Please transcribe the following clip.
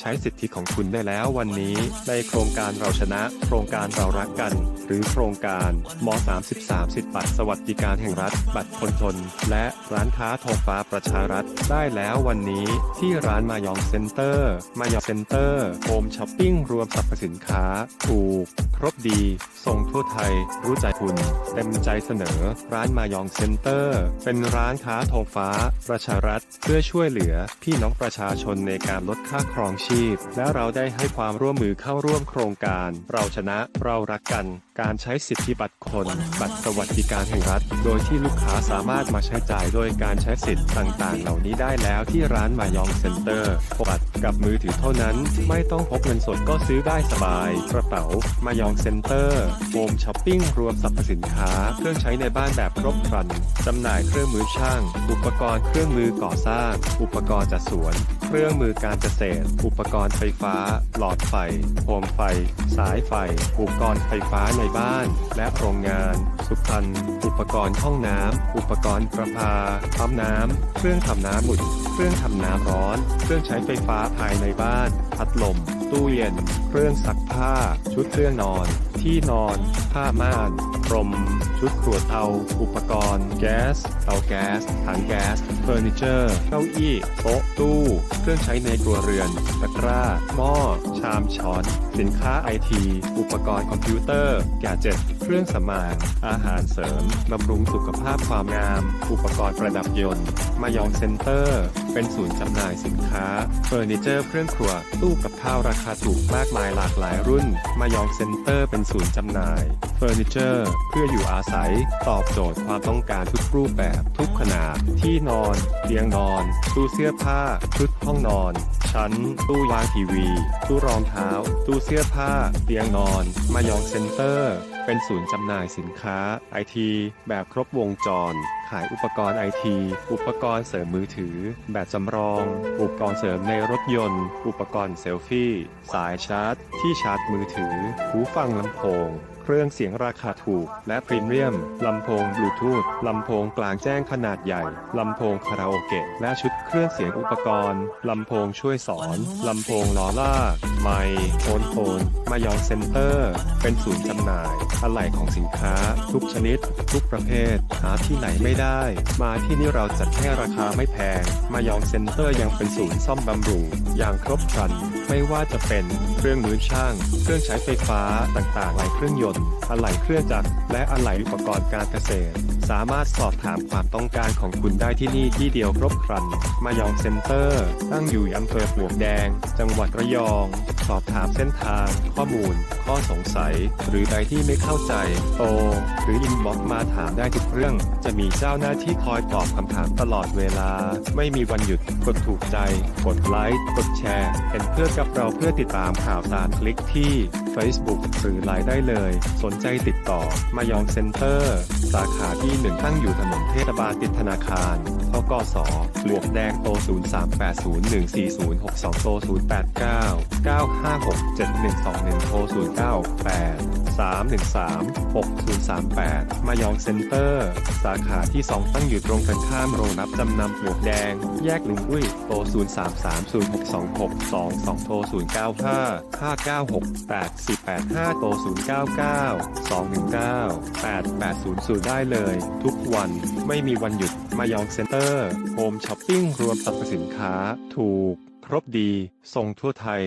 ใช้สิทธิของคุณได้แล้ววันนี้ ในโครงการเราชนะ โครงการเรารักกัน หรือโครงการม 33 สิทธิบัตรสวัสดิการแห่งรัฐ บัตรคนจนและร้านค้าทองฟ้าประชารัฐ ได้แล้ววันนี้ ที่ร้านมายองเซ็นเตอร์ มายองเซ็นเตอร์โฮมช้อปปิ้งรวมสรรพสินค้า ถูก ครบดี ส่งทั่วไทย รู้ใจคุณ เต็มใจเสนอ ร้านมายองเซ็นเตอร์ เป็นร้านค้าทองฟ้า ประชารัฐ เพื่อช่วยเหลือพี่น้องประชาชนในการลดค่าครองชีพและเราได้ให้ความร่วมมือเข้าร่วมโครงการ เราชนะเรารักกัน การใช้สิทธิบัตรคน บัตรสวัสดิการแห่งรัฐ โดยที่ลูกค้าสามารถมาใช้จ่ายโดยการใช้สิทธิ์ต่างๆ เหล่านี้ได้แล้วที่ร้านมายองเซ็นเตอร์บัตรกับมือถือเท่านั้น ไม่ต้องพกเงินสดก็ซื้อได้สบาย กระเป๋ามายองเซ็นเตอร์โฮมช้อปปิ้งรวมสรรพสินค้า เครื่องใช้ในบ้านแบบครบครันจำหน่ายเครื่องมือช่าง อุปกรณ์เครื่องมือก่อสร้าง อุปกรณ์จัดสวน เครื่องมือการเกษตร อุปกรณ์ไฟฟ้า หลอดไฟ โคมไฟ สายไฟ อุปกรณ์ไฟฟ้าในบ้าน และโรงงาน สุพรรณอุปกรณ์ห้องน้ำ อุปกรณ์ประปาปั๊มน้ำ เครื่องทำน้ำหมุนเครื่องทำน้ำร้อน เครื่องใช้ไฟฟ้าภายในบ้าน พัดลม ตู้เย็น เครื่องซักผ้า ชุดเครื่องนอน ที่นอน ผ้าม่านพรม ชุดครัวเตา อุปกรณ์ แก๊ส เตาแก๊ส ถังแก๊ส เฟอร์นิเจอร์ เก้าอี้ โต๊ะ ตู้ เครื่องใช้ในครัวเรือน ตะกร้า หม้อ ช้อน สินค้าไอที อุปกรณ์คอมพิวเตอร์ แกดเจ็ต เครื่องสำอางอาหารเสริม บำรุงสุขภาพความงาม อุปกรณ์ประดับยนต์ มายองเซ็นเตอร์ เป็นศูนย์จำหน่ายสินค้า เฟอร์นิเจอร์เครื่องครัว ตู้กับข้าวราคาถูกมากมายหลากหลายรุ่น มายองเซ็นเตอร์เป็นศูนย์จำหน่าย เฟอร์นิเจอร์ เพื่ออยู่อาศัย ตอบโจทย์ความต้องการทุกรูปแบบ ทุกขนาด ที่นอน เตียงนอน ตู้เสื้อผ้า ชุดห้องนอน ชั้น ตู้วางทีวี ตู้รองเท้า ตู้เสื้อผ้า เตียงนอน มายองเซ็นเตอร์ เป็นศูนย์จำหน่ายสินค้าไอทีแบบครบวงจร ขายอุปกรณ์ไอที อุปกรณ์เสริมมือถือ แบบสำรอง อุปกรณ์เสริมในรถยนต์ อุปกรณ์เซลฟี่ สายชาร์จ ที่ชาร์จมือถือ หูฟังลำโพง รื่องเสียงราคาถูก และพรีเมียม ลำโพงบลูทูธ ลำโพงกลางแจ้งขนาดใหญ่ ลำโพงคาราโอเกะ และชุดเครื่องเสียงอุปกรณ์ ลำโพงช่วยสอน ลำโพงล้อล่าไมค์โฟนโฟน มายองเซ็นเตอร์ เป็นศูนย์จำหน่าย อะไหล่ของสินค้า ทุกชนิด ทุกประเภท หาที่ไหนไม่ได้ มาที่นี่เราจัดให้ราคาไม่แพง มายองเซ็นเตอร์ยังเป็นศูนย์ซ่อมบำรุง อย่างครบครัน ไม่ว่าจะเป็นเครื่องมือช่าง เครื่องใช้ไฟฟ้าต่างๆหลายเครื่องยนต์อะไหล่เครื่องจักร และอะไหล่อุปกรณ์การเกษตร สามารถสอบถามความต้องการของคุณได้ที่นี่ที่เดียวครบครัน มายองเซ็นเตอร์ ตั้งอยู่อำเภอปลวกแดง จังหวัดระยอง สอบถามเส้นทาง ข้อมูล ข้อสงสัย หรือใดที่ไม่เข้าใจโทรหรืออินบ็อกมาถามได้ทุกเรื่อง จะมีเจ้าหน้าที่คอยตอบคำถามตลอดเวลา ไม่มีวันหยุด กดถูกใจ กดไลค์ กดแชร์ เป็นเพื่อกับเราเพื่อติดตามข่าวสารคลิกที่ Facebook หรือไลน์ได้เลย สนใจติดต่อ มายองเซ็นเตอร์ สาขาที่หนึ่งตั้งอยู่ถนนเทศบาลติดธนาคารทกสหลวกแดงโต 0380140662 โต 089 9567121โทร098 313 6038 มายองเซ็นเตอร์ สาขาที่ 2 ตั้งอยู่ตรงกันข้ามโรงรับจำนำปลวกแดง แยกลุงอุ้ย โต 03306262โทร 095 596 8485โต099 219 8800 ได้เลย ทุกวันไม่มีวันหยุดมายองเซ็นเตอร์โฮมช้อปปิ้งรวมสรรพสินค้า ถูก ครบดี ส่งทั่วไทย